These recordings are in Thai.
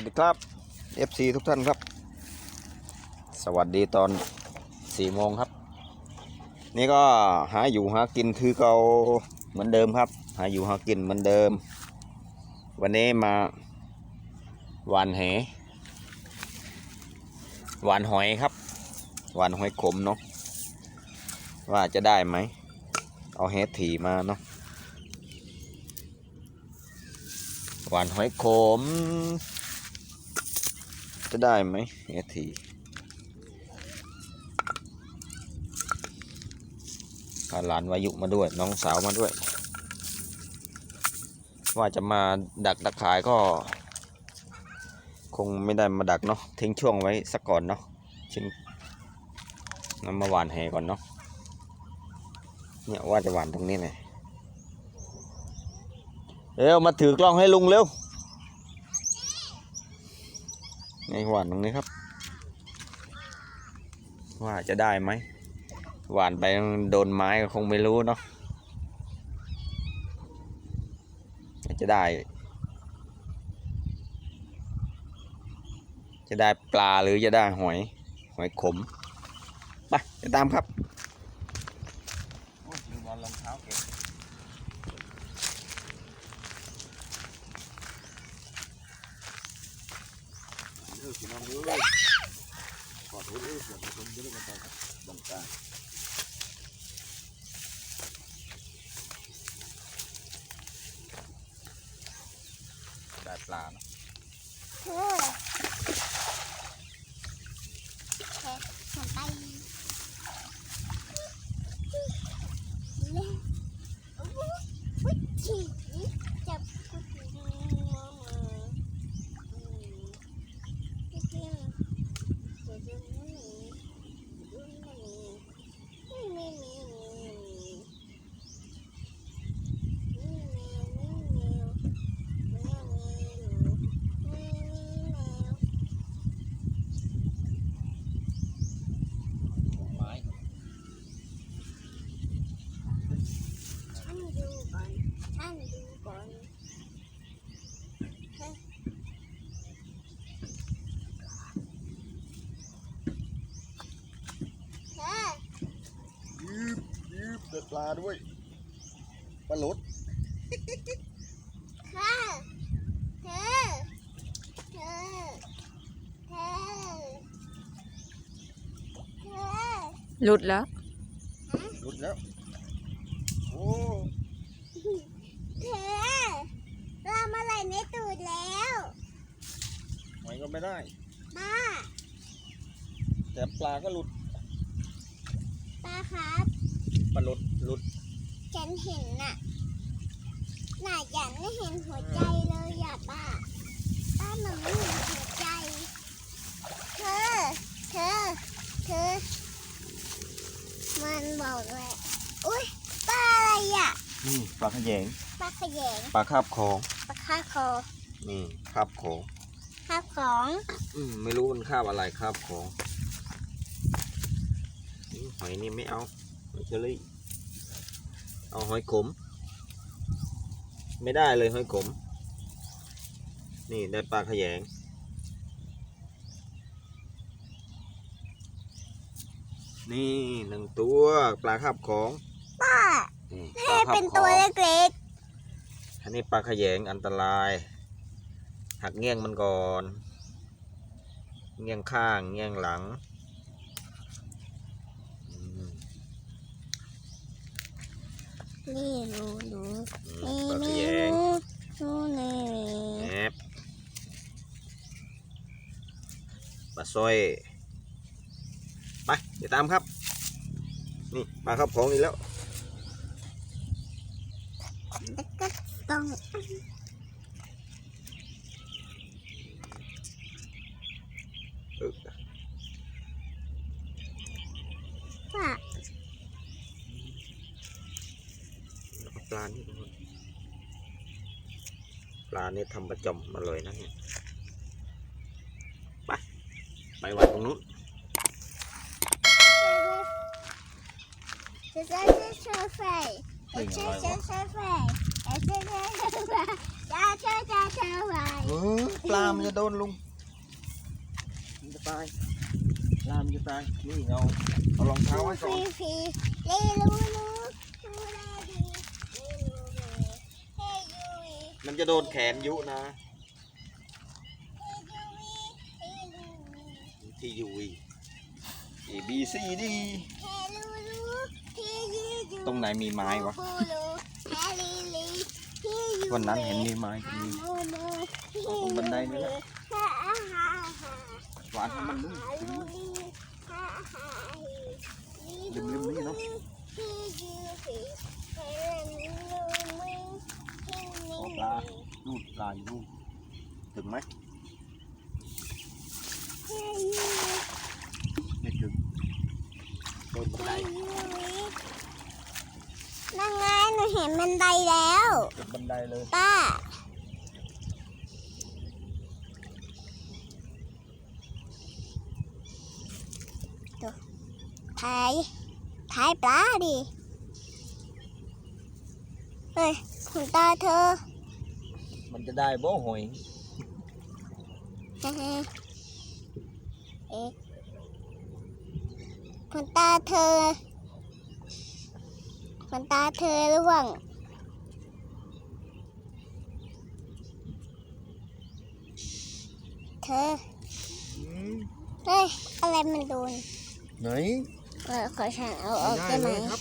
วัสดีครับ FC ทุกท่านครับ สวัสดีตอนสี่โมงครับ นี่ก็หาอยู่หากินคือเก่าเหมือนเดิมครับ หาอยู่หากินเหมือนเดิม วันนี้มาหวานแหหวานหอยครับหวานหอยขมเนาะว่าจะได้ไหม เอาแหถี่มาเนาะหวานหอยขม จะได้ไหมแหถี่พาหลานวายุมาด้วย น้องสาวมาด้วย ว่าจะมาดักดักขายก็ คงไม่ได้มาดักเนาะทิ้งช่วงไว้สักก่อนเนาะชิ้นน้ำมาหวานแหก่อนเนาะเนี่ยว่าจะหวานตรงนี้เลยเร็วมาถือกล้องให้ลุงเร็ว นี่หวานตรงนี้ครับ ว่าจะได้ไหมหวานไปโดนไม้ก็คงไม่รู้เนาะจะได้ จะได้ปลาหรือจะได้หอย หอยขมไปจะตามครับลืมเอารองเท้าเก็บเออ พี่น้องเอ้ยขอโทษเออเสียงคนเยอะกันไปครับบังตาได้ปลาเนาะาด้วยปลาหลดเธอเธอเธอเธอเธอหลุดแล้ว หลุดแล้ว โอ้เธอเรามาไหลในตูดแล้วหอยก็ไม่ได้ป้าแต่ปลาก็หลุดป้าครับ ปลาหลุดหลุดฉันเห็นน่ะน่าอยากไม่เห็นหัวใจเลยอะป้าป้ามันไม่เห็นหัวใจ เธอ เธอ เธอ มันบอกเลยอุ้ยป้าอะไรอะนี่ปลาขยงป้าขยงปลาคาบคองป้าคาบคอนี่คาบของคาบของอืมไม่รู้มันคาบอะไรคาบของนี่หอยนี่ไม่เอาหอย เชอรี่ เอาหอยขม ไม่ได้เลยหอยขม นี่ได้ปลาขยง นี่หนึ่งตัวปลาคาบของป้านี่ปให้ลาคาบเป็นขตัวองเล็กอันนี้ปลาขยงอันตราย หักเงี้ยงมันก่อน เงี้ยงข้าง เงี้ยงหลังอืม ๆ นี่ดูดูอืมนี่ปลาขนี่ยงดูดูนี่แอบปลาสร้อย ไปเดี๋ยวตามครับ นี่ปลาครับของอีกแล้ว แล้วก็ต้อง เออ ป้า นี่ทุกคนปลาเนี่ยทำประจมมาเลยนะเนี่ยไปไปวัดตรงนู้นจะได้เชื่อไฟจะเชื่อเชื่อไฟจะเชื่อเชื่อไฟจะเจ้าเจ้าเชื่อไฟปลามันจะโดนลุงมันจะตายปลามันจะตายนี่เราเอารองเท้าไว้ก่อนนี่ลุง มันจะโดนแขนยุนะเฮยูวีเฮลูวีที่ยูวี A B C D ตรงไหนมีไม้วะ วันนั้นเห็นมีไม้มีตรงบันไดนี่แหละหวานมันลื่นลูลีฮ่ลืมๆนี่เนอะ เฮยูวีเฮลูลูเฮโอ้ลีปลาลูดปลาอยู่ลูกถึงไหมเฮยูไม่ถึงโดนบันไดนั่งไงหนูเห็นบันไดแล้วเกือบบันไดเลยป้าดูถ่ายถ่ายปลาดิเฮ้ย คุณตาเธอ มันจะได้บ่หอยเฮ้ยเอ๊ะคุณตาเธอคุณตาเธอร่วงเธอเฮ้ยอะไรมันโดนไหน เออขอฉันเอาออกได้ไหม ครับ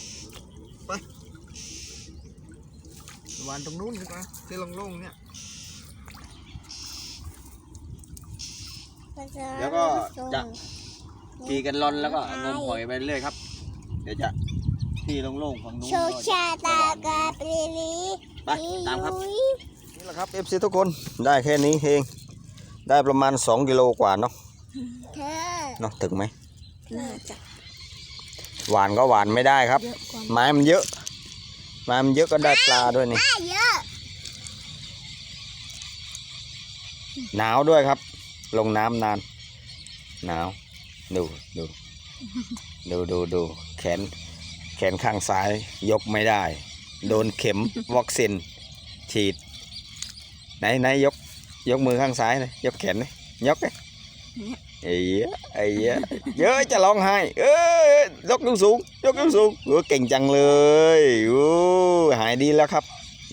ไป วานตรงนู้นดีกว่าที่โล่งๆเนี่ยเดี๋ยวก็จะขี่กันลอนแล้วก็งมหอยไปเรื่อยครับ เดี๋ยวจะที่โล่งๆฝั่งนู้นโชคชาตากาปรีลีไปตามครับ นี่แหละครับ FC ทุกคนได้แค่นี้เองได้ประมาณ 2 กิโลกว่าเนาะเธอเนาะถึงไหมน่าจะหวานก็หวานไม่ได้ครับ เยอะกว่าไม้มันเยอะ ม้มันเยอะก็ได้ปลาด้วยนี่เยอะหนาวด้วยครับ ลงน้ำนาน หนาว ดูดู ดูดูดูแขน แขนข้างซ้ายยกไม่ได้ โดนเข็มวัคซีนฉีด ไหนไหนยก ยกมือข้างซ้ายเลยยกแขนเลยยกเลย ไอ้เหี้ยไอ้เหี้ยเยอะจะร้องไห้เอ้ยยกนิ้วสูงยกนิ้วสูงเออเก่งจังเลยโอ้หายดีแล้วครับ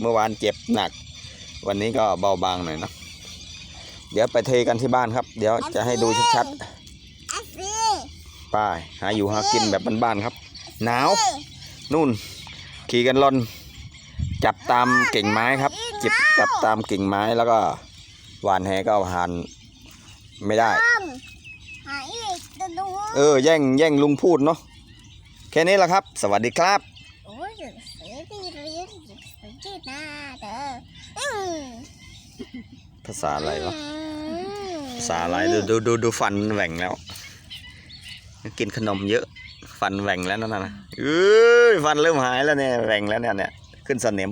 เมื่อวานเจ็บหนัก วันนี้ก็เบาบางหน่อยเนอะเดี๋ยวไปเทกันที่บ้านครับ เดี๋ยวจะให้ดูชัดอัฟฟี่ๆป้ายหาอยู่หากินแบบบ้านๆครับ หนาว นู่น ขี่กันลอน จับตามกิ่งไม้ครับ จิบจับตามกิ่งไม้แล้วก็หวานแหก็หานไม่ได้ ต้อมหาอีกตัวดู เออแย่งแย่งลุงพูดเนาะแค่นี้แหละครับ สวัสดีครับโอ้ยเสียดีเรียนสุดจีน่าเด้ออืมภาษาอะไรวะอืมภาษาอะไรดูดูดูดูฟันแหว่งแล้ว กินขนมเยอะ ฟันแหว่งแล้วนั่นน่ะเอ้ยฟันเริ่มหายแล้วเนี่ยแหว่งแล้วเนี่ยเนี่ยขึ้นสนิม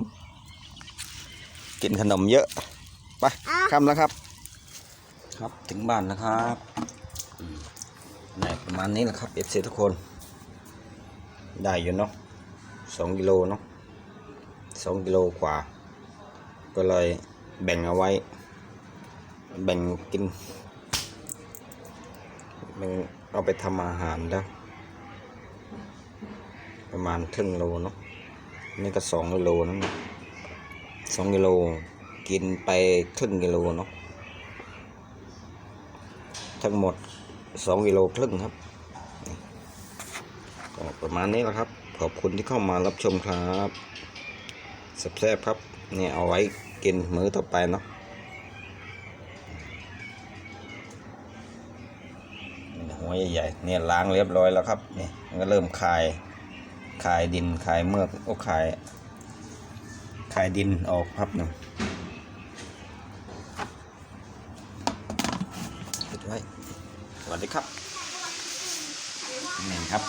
กินขนมเยอะไปอะค่ำแล้วครับ ครับถึงบ้านแล้วครับ นี่ประมาณนี้แหละครับเอฟซีทุกคน ได้อยู่เนาะสองกิโลเนาะสองกิโลกว่า ก็เลยแบ่งเอาไว้ แบ่งกินแบ่งเอาไปทำอาหารแล้ว ประมาณครึ่งโลเนาะนี่ก็สองกิโลนั่นสองกิโลกินไปครึ่งกิโลเนาะทั้งหมด สองกิโลครึ่งครับก็ประมาณนี้แหละครับ ขอบคุณที่เข้ามารับชมครับแซ่บๆครับเนี่ยเอาไว้กินมื้อต่อไปเนาะหัวใหญ่ๆเนี่ยล้างเรียบร้อยแล้วครับนี่มันก็เริ่มคายคายดินคายเมือกโอ้คายคายดินออกครับหนึ่งปิ วัสดีครับนี่ครับ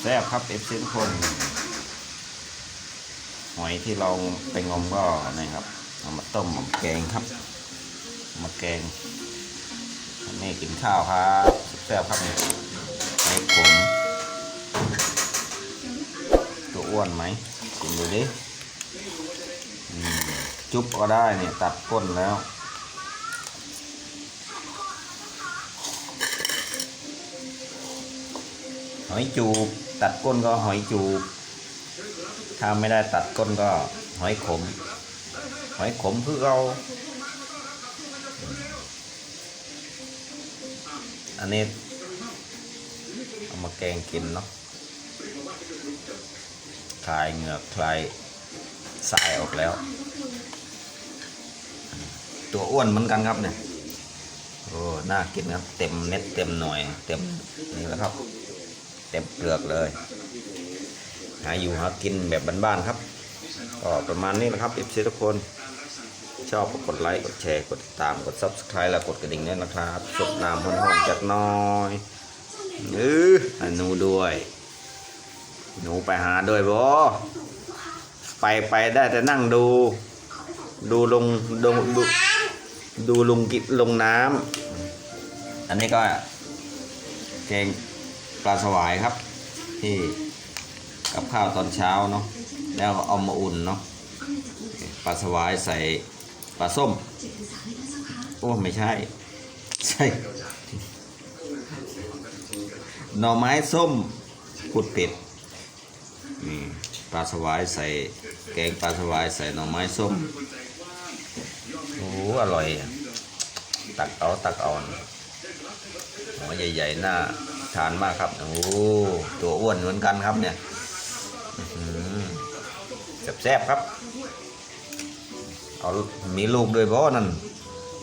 แซ่บครับเอฟซีทุกคนหอยที่เราไปงมก็นี่ครับเอามาต้มแกงครับ มาแกงนี่กินข้าวครับแซ่บครับไอ้ขมตัวอ้วนไหมกินดูดิจุ๊บก็ได้เนี่ยตัดก้นแล้ว หอยจูบ ตัดก้นก็หอยจูบ ถ้าไม่ได้ตัดก้นก็หอยขม หอยขมคือเราอันนี้เอามาแกงกินเนาะคลายเหงือกคลายทรายออกแล้ว ตัวอ้วนเหมือนกันครับเนี่ยโอ้น่ากินครับ เต็มเม็ดเต็มหน่วย เต็มนี่แหละครับ เต็มเปลือกเลย หาอยู่หากินแบบบ้านๆครับก็ประมาณนี้นะครับ FC ทุกคนชอบก็กดไลค์ กดแชร์ กดติดตาม กด Subscribe แล้วกดกระดิ่งด้วยนะครับสบน้ำห้อนๆจากหน้อยเออหนูด้วย หนูไปหาด้วยบ่ไปไปได้แต่นั่งดู ดูลงดูดูดูลุงกิลงน้ำอันนี้ก็แกง ปลาสวายครับ ที่กับข้าวตอนเช้าเนาะแล้วก็เอามาอุ่นเนาะปลาสวายใส่ปลาส้ม โอ้ไม่ใช่ ใช่หน่อไม้ส้มขุดเป็ดนี่ปลาสวายใส่แกงปลาสวายใส่หน่อไม้ส้มโอ้อร่อย ตักเอาตักเอาหัวใหญ่ๆหน้า ฉานมากครับ โอ้ตัวอ้วนเหมือนกันครับเนี่ยแซ่บๆครับ เอามีลูกด้วยเพราะนั่น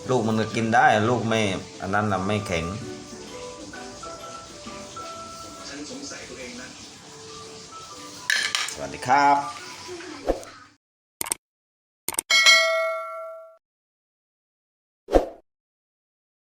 ลูกมันก็กินได้ ลูกไม่ อันนั้นนะไม่แข็งสวัสดีครับ